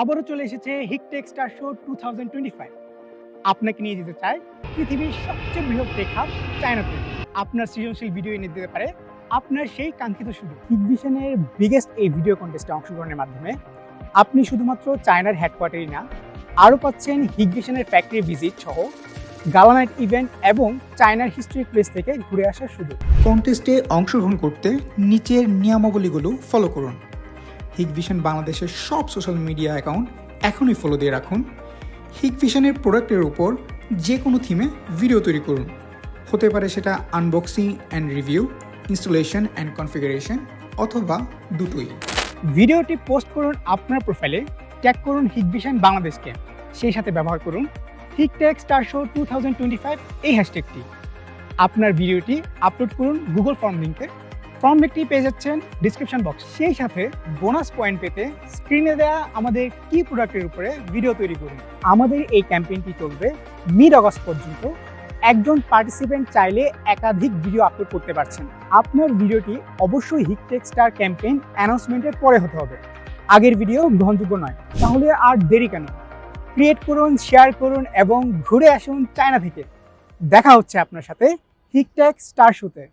আবারও চলে এসেছে Hiktech star show two thousand twenty five আপনাকে নিয়ে যেতে চাই পৃথিবীর সবচেয়ে বৃহৎ টেক হাব চায়নাতে। আপনার সৃজনশীল ভিডিও এনে দিতে পারে আপনার সেই কাঙ্ক্ষিত সুযোগ। হিগভিশনের বিগেস্ট এই ভিডিও কন্টেস্টে অংশগ্রহণের মাধ্যমে আপনি শুধুমাত্র চায়নার হেডকোয়ার্টারই না, আরও পাচ্ছেন হিগভিশনের ফ্যাক্টরি ভিজিট সহ গালানাইট ইভেন্ট এবং চায়নার হিস্ট্রি প্লেস থেকে ঘুরে আসার সুযোগ। কন্টেস্টে অংশগ্রহণ করতে নিচের নিয়মাবলীগুলো ফলো করুন। হিগভিশন বাংলাদেশের সব সোশ্যাল মিডিয়া অ্যাকাউন্ট এখনই ফলো দিয়ে রাখুন। হিগভিশনের প্রোডাক্টের উপর যে কোনো থিমে ভিডিও তৈরি করুন। হতে পারে সেটা unboxing and review installation and configuration অথবা দুটোই। ভিডিওটি পোস্ট করুন আপনার প্রোফাইলে ট্যাগ করুন হিগভিশন বাংলাদেশকে। সেই সাথে ব্যবহার করুন Hiktech star show two thousand twenty five এই হ্যাশট্যাগটি আপনার ভিডিওটি আপলোড করুন গুগল ফর্ম লিঙ্কে ফর্ম লিঙ্কটি পেয়ে যাচ্ছেন ডিসক্রিপশন বক্স সেই সাথে বোনাস পয়েন্ট পেতে স্ক্রিনে দেওয়া আমাদের কি প্রোডাক্টের উপরে ভিডিও তৈরি করুন। আমাদের এই ক্যাম্পেইনটি চলবে মিড অগস্ট পর্যন্ত। একজন পার্টিসিপেন্ট চাইলে একাধিক ভিডিও আপলোড করতে পারছেন। আপনার ভিডিওটি অবশ্যই হিকটেক স্টার ক্যাম্পেইন অ্যানাউন্সমেন্টের পরে হতে হবে। আগের ভিডিও গ্রহণযোগ্য নয়। তাহলে আর দেরি কেন? ক্রিয়েট করুন শেয়ার করুন এবং ঘুরে আসুন চায়না থেকে। দেখা হচ্ছে আপনার সাথে হিকটেক স্টার শোতে